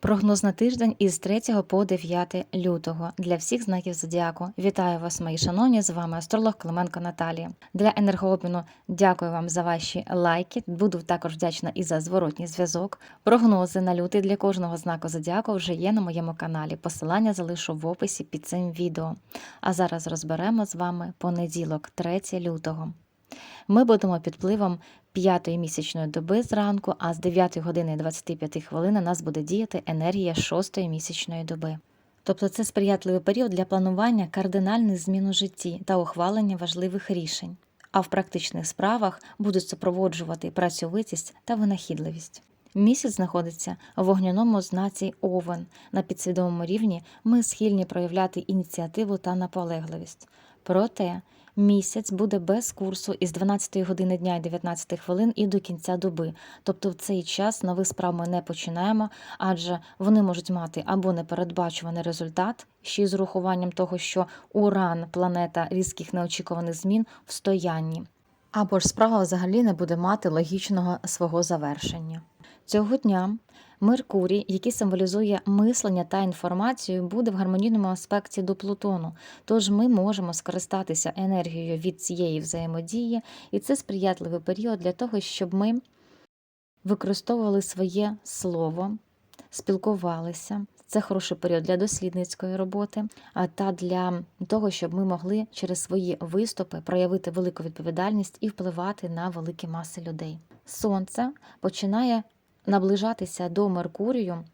Прогноз на тиждень із 3 по 9 лютого для всіх знаків зодіаку. Вітаю вас, мої шановні! З вами астролог Клименко Наталія. Для енергообміну дякую вам за ваші лайки. Буду також вдячна і за зворотній зв'язок. Прогнози на лютий для кожного знаку зодіаку вже є на моєму каналі. Посилання залишу в описі під цим відео. А зараз розберемо з вами понеділок, 3 лютого. Ми будемо під впливом п'ятої місячної доби зранку, а з 9 години 25 хвилин на нас буде діяти енергія шостої місячної доби. Тобто це сприятливий період для планування кардинальних змін у житті та ухвалення важливих рішень, а в практичних справах будуть супроводжувати працьовитість та винахідливість. Місяць знаходиться в вогняному знаці Овен. На підсвідомому рівні ми схильні проявляти ініціативу та наполегливість. Проте місяць буде без курсу із 12 години дня і 19 хвилин і до кінця доби. Тобто в цей час нових справ ми не починаємо, адже вони можуть мати або непередбачуваний результат, ще й з урахуванням того, що Уран, планета різких неочікуваних змін в стоянні. Або ж справа взагалі не буде мати логічного свого завершення. Цього дня Меркурій, який символізує мислення та інформацію, буде в гармонійному аспекті до Плутону. Тож ми можемо скористатися енергією від цієї взаємодії, і це сприятливий період для того, щоб ми використовували своє слово, спілкувалися. Це хороший період для дослідницької роботи, а та для того, щоб ми могли через свої виступи проявити велику відповідальність і впливати на великі маси людей. Сонце починає наближатися до Меркурію,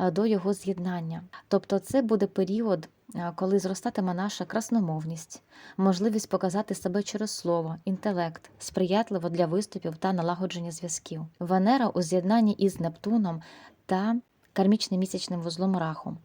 е, до його з'єднання. Тобто, це буде період, е, коли зростатиме наша красномовність, можливість показати себе через слово, інтелект, сприятливо для виступів та налагодження зв'язків. Венера у з'єднанні із Нептуном та кармічним місячним вузлом раху.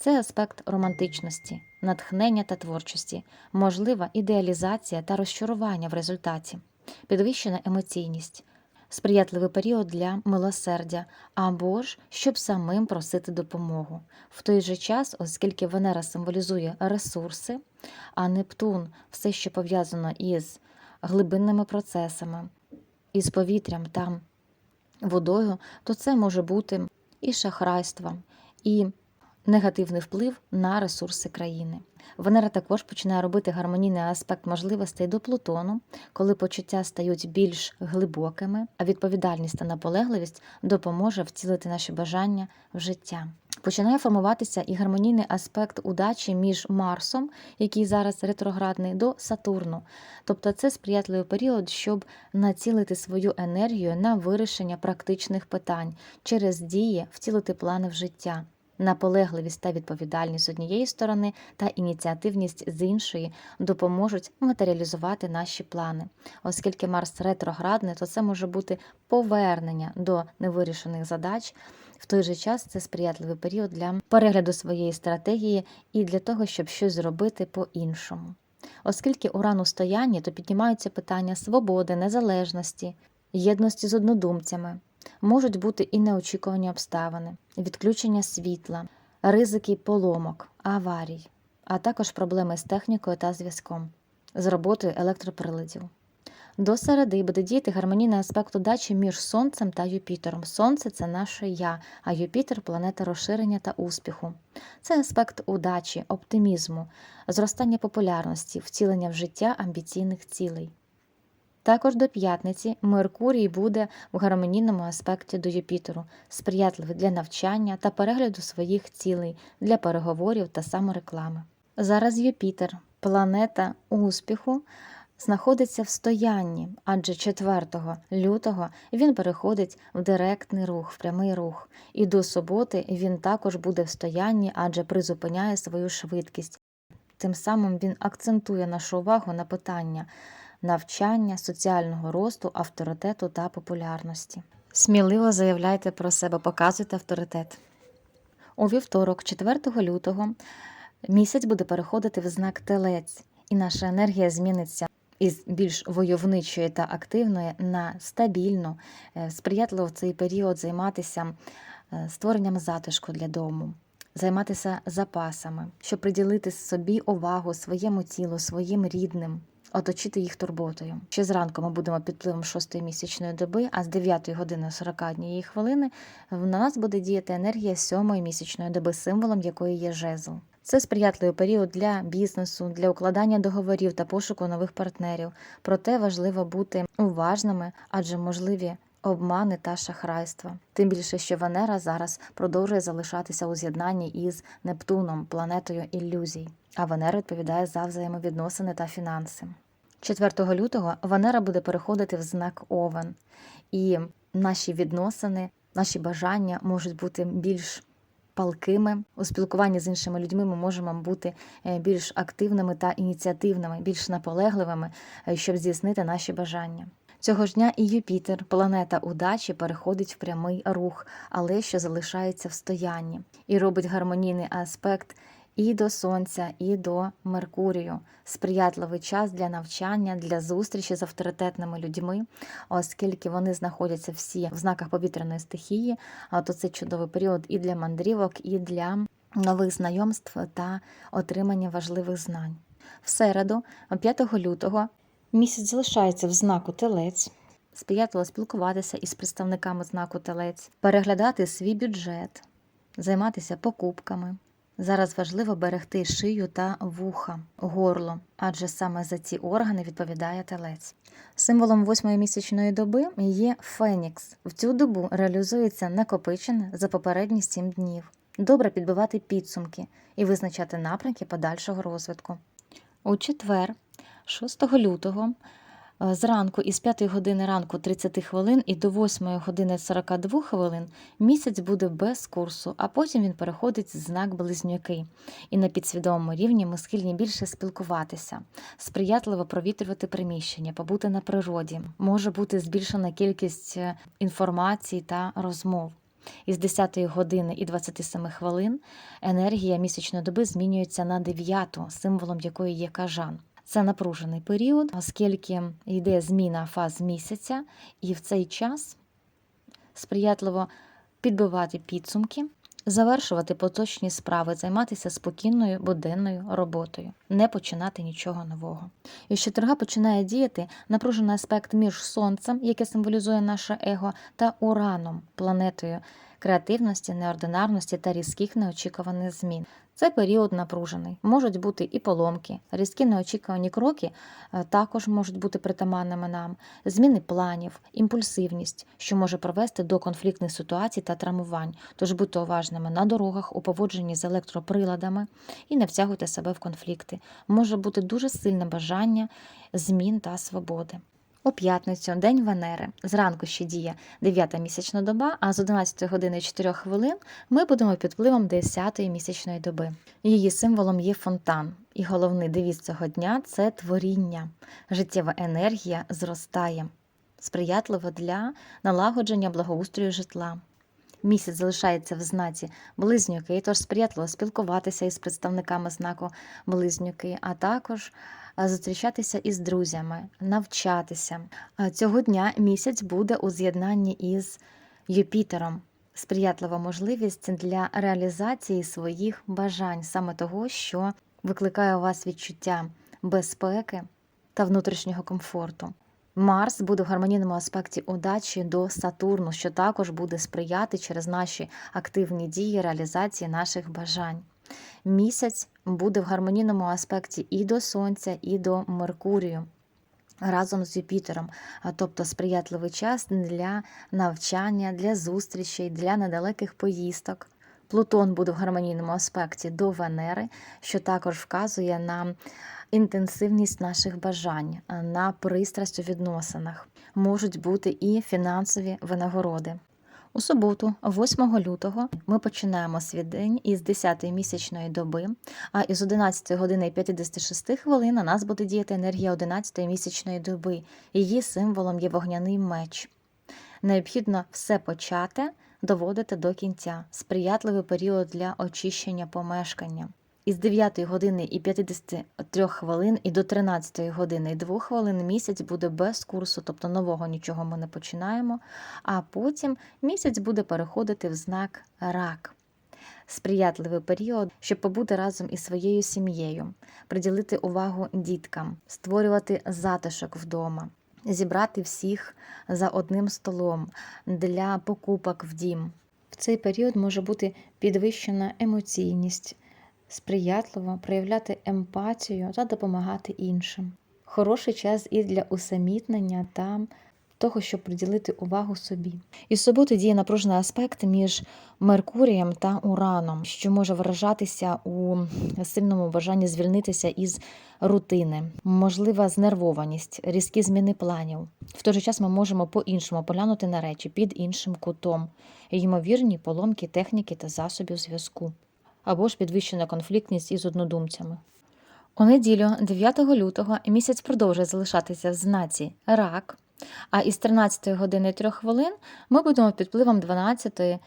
Це аспект романтичності, натхнення та творчості, можлива ідеалізація та розчарування в результаті, підвищена емоційність, сприятливий період для милосердя або ж щоб самим просити допомогу. В той же час, оскільки Венера символізує ресурси, а Нептун все, що пов'язано із глибинними процесами, із повітрям та водою, то це може бути і шахрайство, і негативний вплив на ресурси країни. Венера також починає робити гармонійний аспект можливостей до Плутону, коли почуття стають більш глибокими, а відповідальність та наполегливість допоможе втілити наші бажання в життя. Починає формуватися і гармонійний аспект удачі між Марсом, який зараз ретроградний, до Сатурну. Тобто це сприятливий період, щоб націлити свою енергію на вирішення практичних питань через дії, втілити плани в життя. Наполегливість та відповідальність з однієї сторони та ініціативність з іншої допоможуть матеріалізувати наші плани. Оскільки Марс ретроградний, то це може бути повернення до невирішених задач. В той же час це сприятливий період для перегляду своєї стратегії і для того, щоб щось зробити по-іншому. Оскільки уран у стоянні, то піднімаються питання свободи, незалежності, єдності з однодумцями. Можуть бути і неочікувані обставини, відключення світла, ризики поломок, аварій, а також проблеми з технікою та зв'язком, з роботою електроприладів. До середи буде діяти гармонійний аспект удачі між Сонцем та Юпітером. Сонце це наше я, а Юпітер планета розширення та успіху. Це аспект удачі, оптимізму, зростання популярності, втілення в життя амбіційних цілей. Також до п'ятниці Меркурій буде в гармонійному аспекті до Юпітеру, сприятливий для навчання та перегляду своїх цілей, для переговорів та самореклами. Зараз Юпітер, планета успіху, знаходиться в стоянні, адже 4 лютого він переходить в директний рух, в прямий рух, і до суботи він також буде в стоянні, адже призупиняє свою швидкість. Тим самим він акцентує нашу увагу на питання навчання, соціального росту, авторитету та популярності. Сміливо заявляйте про себе, показуйте авторитет. У вівторок, 4 лютого, місяць буде переходити в знак телець, і наша енергія зміниться із більш войовничої та активної на стабільну, Е, сприятливо в цей період займатися е, створенням затишку для дому. Займатися запасами, щоб приділити собі увагу своєму тілу, своїм рідним, оточити їх турботою. Ще зранку ми будемо під впливом шостої місячної доби, а з 9 години 41 хвилини в нас буде діяти енергія сьомої місячної доби, символом якої є жезл. Це сприятливий період для бізнесу, для укладання договорів та пошуку нових партнерів. Проте важливо бути уважними, адже можливі обмани та шахрайства. Тим більше, що Венера зараз продовжує залишатися у з'єднанні із Нептуном, планетою ілюзій. А Венера відповідає за взаємовідносини та фінанси. 4 лютого Венера буде переходити в знак Овен, і наші відносини, наші бажання можуть бути більш палкими. У спілкуванні з іншими людьми ми можемо бути е, більш активними та ініціативними, більш наполегливими, е, щоб здійснити наші бажання. Цього ж дня і Юпітер, планета удачі, переходить в прямий рух, але що залишається в стоянні, і робить гармонійний аспект і до Сонця, і до Меркурію. Сприятливий час для навчання, для зустрічі з авторитетними людьми, оскільки вони знаходяться всі в знаках повітряної стихії, а то це чудовий період і для мандрівок, і для нових знайомств та отримання важливих знань. В середу, 5 лютого, місяць залишається в знаку Телець. Сприятливо спілкуватися із представниками знаку Телець, переглядати свій бюджет, займатися покупками. Зараз важливо берегти шию та вуха, горло, адже саме за ці органи відповідає телець. Символом восьмої місячної доби є Фенікс. В цю добу реалізується накопичене за попередні сім днів. Добре підбивати підсумки і визначати напрямки подальшого розвитку. У четвер, 6 лютого, е, зранку із 5 години ранку 30 хвилин і до 8 години 42 хвилин місяць буде без курсу, а потім він переходить в знак близнюки. І на підсвідомому рівні ми схильні більше спілкуватися, сприятливо провітрювати приміщення, побути на природі. Може бути збільшена кількість е, інформації та розмов. Із 10 години і 27 хвилин енергія місячної доби змінюється на 9, символом якої є кажан. Це напружений період, оскільки йде зміна фаз місяця, і в цей час сприятливо підбивати підсумки, завершувати поточні справи, займатися спокійною буденною роботою, не починати нічого нового. І що торга починає діяти напружений аспект між сонцем, яке символізує наше его, та ураном, планетою креативності, неординарності та різких неочікуваних змін. Це період напружений. Можуть бути і поломки, різкі неочікувані кроки е, також можуть бути притаманними нам, зміни планів, імпульсивність, що може привести до конфліктних ситуацій та травмувань. Тож будьте уважними на дорогах у поводженні з електроприладами і не втягуйте себе в конфлікти. Може бути дуже сильне бажання змін та свободи. У п'ятницю, день Венери. Зранку ще діє 9-та місячна доба, а з 11 години 4 хвилин ми будемо під впливом 10-ї місячної доби. Її символом є фонтан, і головний девіз цього дня це творіння. Життєва енергія зростає, сприятливо для налагодження благоустрою житла. Місяць залишається в знаці близнюки, тож сприятливо спілкуватися із представниками знаку близнюки, а також зустрічатися із друзями, навчатися. Цього дня місяць буде у з'єднанні із Юпітером. Сприятлива можливість для реалізації своїх бажань, саме того, що викликає у вас відчуття безпеки та внутрішнього комфорту. Марс буде в гармонійному аспекті удачі до Сатурну, що також буде сприяти через наші активні дії реалізації наших бажань. Місяць буде в гармонійному аспекті і до Сонця, і до Меркурію. Разом з Юпітером, тобто сприятливий час для навчання, для зустрічей, для недалеких поїздок. Плутон буде в гармонійному аспекті до Венери, що також вказує на інтенсивність наших бажань, на пристрасть у відносинах. Можуть бути і фінансові винагороди. У суботу, 8 лютого, ми починаємо свій день із 10-ї місячної доби, а із 11 години і 56 хвилин у нас буде діяти енергія 11-ї місячної доби. Її символом є вогняний меч. Необхідно все почати доводити до кінця. Сприятливий період для очищення помешкання. Із 9 години і 53 хвилин і до 13 години і 2 хвилин місяць буде без курсу, тобто нового нічого ми не починаємо. А потім місяць буде переходити в знак рак. сприятливий період, щоб побути разом із своєю сім'єю, приділити увагу діткам, створювати затишок вдома, зібрати всіх за одним столом для покупок в дім. В цей період може бути підвищена емоційність, сприятливо проявляти емпатію та допомагати іншим. Хороший час і для усамітнення та того, щоб приділити увагу собі. Із суботи діє напружений аспект між Меркурієм та Ураном, що може виражатися у сильному бажанні звільнитися із рутини, можлива знервованість, різкі зміни планів. В той же час ми можемо по-іншому поглянути на речі під іншим кутом, ймовірні поломки техніки та засобів зв'язку, або ж підвищена конфліктність із однодумцями. У неділю, 9 лютого, місяць продовжує залишатися в знаці рак. А із 13 години 3 хвилин ми будемо під впливом 12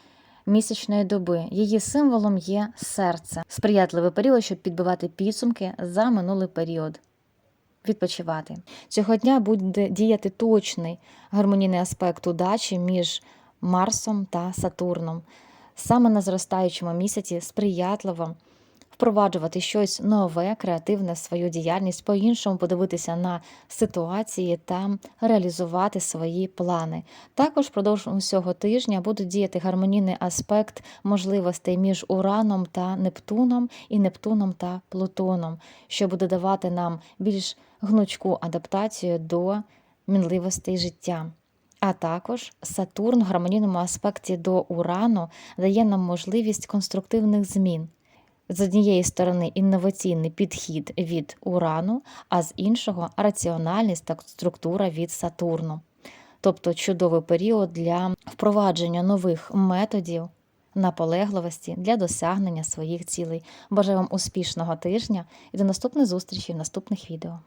місячної доби. Її символом є серце, сприятливий період, щоб підбивати підсумки за минулий період. Відпочивати цього дня буде діяти точний гармонійний аспект удачі між Марсом та Сатурном. Саме на зростаючому місяці сприятливо впроваджувати щось нове, креативне в свою діяльність, по-іншому подивитися на ситуації та реалізувати свої плани. Також впродовж усього тижня буде діяти гармонійний аспект можливостей між Ураном та Нептуном і Нептуном та Плутоном, що буде давати нам більш гнучку адаптацію до мінливостей життя. А також Сатурн в гармонійному аспекті до Урану дає нам можливість конструктивних змін. З однієї сторони інноваційний підхід від Урану, а з іншого раціональність та структура від Сатурну. Тобто чудовий період для впровадження нових методів наполегливості для досягнення своїх цілей. Бажаю вам успішного тижня і до наступних зустрічей в наступних відео.